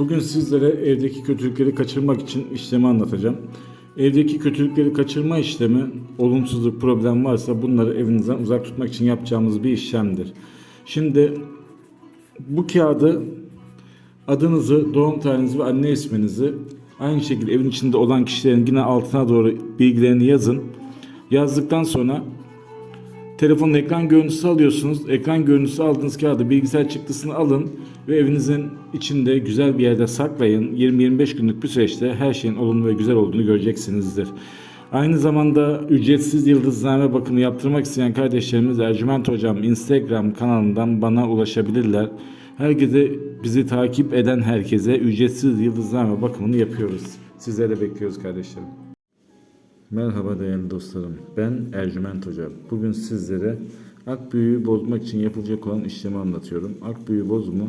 Bugün sizlere evdeki kötülükleri kaçırmak için işlemi anlatacağım. Evdeki kötülükleri kaçırma işlemi, olumsuzluk, problem varsa bunları evinizden uzak tutmak için yapacağımız bir işlemdir. Şimdi bu kağıdı adınızı, doğum tarihinizi ve anne isminizi aynı şekilde evin içinde olan kişilerin yine altına doğru bilgilerini yazın. Yazdıktan sonra Telefonun ekran görüntüsü alıyorsunuz. Ekran görüntüsü aldığınız kağıdı bilgisayar çıktısını alın ve evinizin içinde güzel bir yerde saklayın. 20-25 günlük bir süreçte her şeyin olumlu ve güzel olduğunu göreceksinizdir. Aynı zamanda ücretsiz yıldızlame bakımı yaptırmak isteyen kardeşlerimiz Ercüment Hocam Instagram kanalından bana ulaşabilirler. Herkese bizi takip eden herkese ücretsiz yıldızlame bakımını yapıyoruz. Sizleri de bekliyoruz kardeşlerim. Merhaba değerli dostlarım. Ben Ercüment Hoca. Bugün sizlere ak büyüğü bozmak için yapılacak olan işlemi anlatıyorum. Ak büyü bozumu